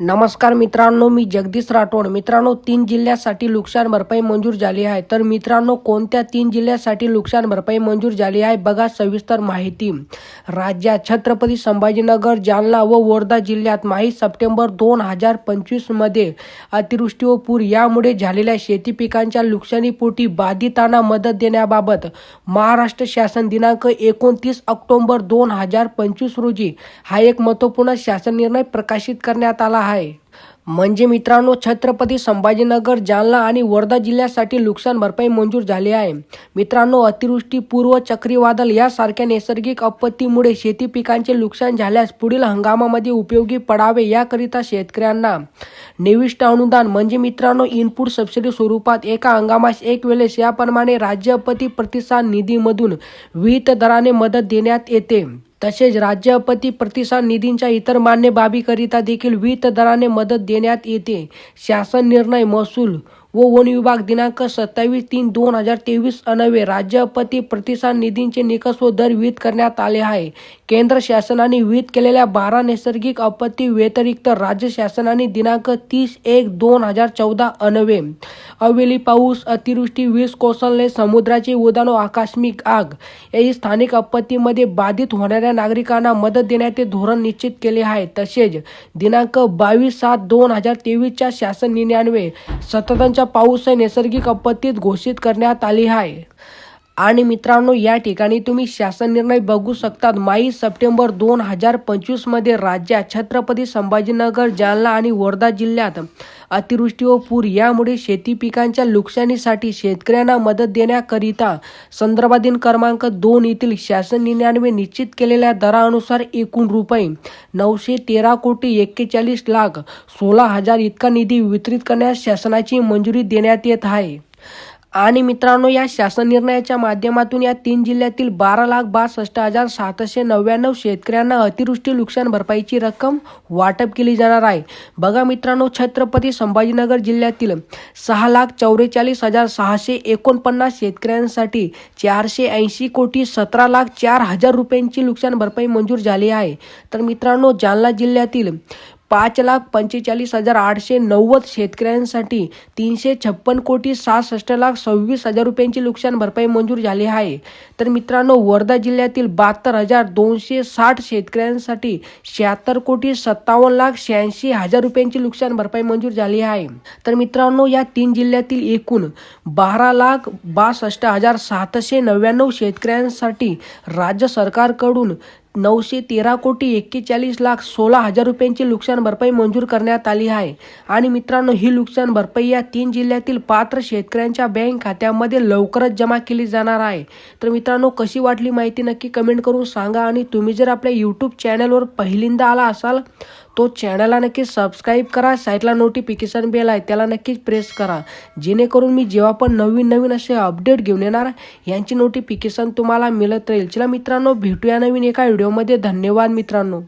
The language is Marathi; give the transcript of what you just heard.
नमस्कार मित्रांनो मी जगदीश राठोड. मित्रांनो तीन जिल्ह्यासाठी नुकसान भरपाई मंजूर झाली आहे. तर मित्रांनो कोणत्या तीन जिल्ह्यासाठी नुकसान भरपाई मंजूर झाली आहे? बघा सविस्तर माहिती. राज्यात छत्रपती संभाजीनगर जालना व वर्धा जिल्ह्यात माहीत सप्टेंबर दोन हजार पंचवीसमध्ये अतिवृष्टी व पूर यामुळे झालेल्या शेती पिकांच्या नुकसानीपोटी बाधितांना मदत देण्याबाबत महाराष्ट्र शासन दिनांक एकोणतीस ऑक्टोबर दोन हजार पंचवीस रोजी हा एक महत्त्वपूर्ण शासन निर्णय प्रकाशित करण्यात आला आहे. म्हणजे मित्रांनो छत्रपती संभाजीनगर जालना आणि वर्धा जिल्ह्यासाठी नुकसान भरपाई मंजूर झाली आहे. मित्रांनो अतिवृष्टी पूर्व चक्रीवादळ यासारख्या नैसर्गिक आपत्तीमुळे शेती पिकांचे नुकसान झाल्यास पुढील हंगामामध्ये उपयोगी पडावे याकरिता शेतकऱ्यांना निविष्ट अनुदान. म्हणजे मित्रांनो इनपुट सबसिडी स्वरूपात एका हंगामास एक वेळेस याप्रमाणे राज्य आपत्ती प्रतिसाद निधीमधून विहित दराने मदत देण्यात येते. तसेच राज्य आपत्ती प्रतिसाद निधींच्या इतर मान्य बाबीकरिता देखील वित्त दराने मदत देण्यात येते. शासन निर्णय महसूल व वन विभाग दिनांक सत्तावीस तीन दोन हजार तेवीस अनवे राज्य आपत्ती प्रतिसाद निधींचे निकष व दर विहित करण्यात आले आहे. केंद्र शासनाने विहित केलेल्या बारा नैसर्गिक आपत्ती व्यतिरिक्त राज्य शासनाने दिनांक तीस एक दोन हजार चौदा अनवे अवेली पाऊस अतिवृष्टी वीज कोसळणे समुद्राचे उदान आकस्मिक आग. याही स्थानिक आपत्तीमध्ये बाधित होणाऱ्या नागरिकांना मदत देण्याचे धोरण निश्चित केले आहे. तसेच दिनांक बावीस सात दोन हजार तेवीसच्या शासन निर्णयान्वये सततच्या पाऊस हे नैसर्गिक आपत्तीत घोषित करण्यात आली आहे. आणि मित्रांनो या ठिकाणी तुम्ही शासन निर्णय बघू शकतात. माई सप्टेंबर दोन हजार पंचवीसमध्ये राज्यात छत्रपती संभाजीनगर जालना आणि वर्धा जिल्ह्यात अतिवृष्टी व पूर. यामुळे शेती पिकांच्या नुकसानीसाठी शेतकऱ्यांना मदत देण्याकरिता संदर्भाधीन क्रमांक दोन येथील शासन निर्णयाने निश्चित केलेल्या दरानुसार एकूण रुपये नऊशे तेरा कोटी एक्केचाळीस लाख सोळा हजार इतका निधी वितरित करण्यास शासनाची मंजुरी देण्यात येत आहे. आणि मित्रांनो या शासन निर्णयाच्या माध्यमातून या तीन जिल्ह्यातील बारा लाख बासष्ट हजार सातशे नव्याण्णव शेतकऱ्यांना अतिवृष्टी नुकसान भरपाईची रक्कम वाटप केली जाणार आहे. बघा मित्रांनो छत्रपती संभाजीनगर जिल्ह्यातील सहा लाख चौवेचाळीस हजार सहाशे एकोणपन्नास शेतकऱ्यांसाठी चारशे ऐंशी कोटी सतरा लाख चार हजार रुपयांची नुकसान भरपाई मंजूर झाली आहे. तर मित्रांनो जालना जिल्ह्यातील पाच लाख पंचेचाळीस हजार आठशे नव्वद शेतकऱ्यांसाठी तीनशे छप्पन कोटी सहासष्ट लाख सव्वीस हजार रुपयांची नुकसान भरपाई मंजूर झाली आहे. तर मित्रांनो वर्धा जिल्ह्यातील बहात्तर हजार दोनशे साठ शेतकऱ्यांसाठी शहात्तर कोटी सत्तावन्न लाख शहाऐंशी हजार रुपयांची नुकसान भरपाई मंजूर झाली आहे. तर मित्रांनो या तीन जिल्ह्यातील एकूण बारा लाख बासष्ट हजार सातशे नव्याण्णव शेतकऱ्यांसाठी राज्य सरकारकडून नऊशे तेरा कोटी एक्केचाळीस लाख सोळा हजार रुपयांची नुकसान भरपाई मंजूर करण्यात आली आहे. आणि मित्रांनो ही नुकसान भरपाई या तीन जिल्ह्यातील पात्र शेतकऱ्यांच्या बँक खात्यामध्ये लवकरच जमा केली जाणार आहे. तर मित्रांनो कशी वाटली माहिती नक्की कमेंट करून सांगा आणि तुम्ही जर आपल्या यूट्यूब चॅनलवर पहिल्यांदा आला असाल तो चॅनलला नक्की सबस्क्राईब करा साईडला नोटिफिकेशन बेल आहे त्याला नक्कीच प्रेस करा. जेणेकरून मी जेव्हा पण नवीन नवीन असे अपडेट घेऊन येणार यांची नोटिफिकेशन तुम्हाला मिळत राहील. चला मित्रांनो भेटूया नवीन एका व्हिडिओमध्ये धन्यवाद मित्रांनो.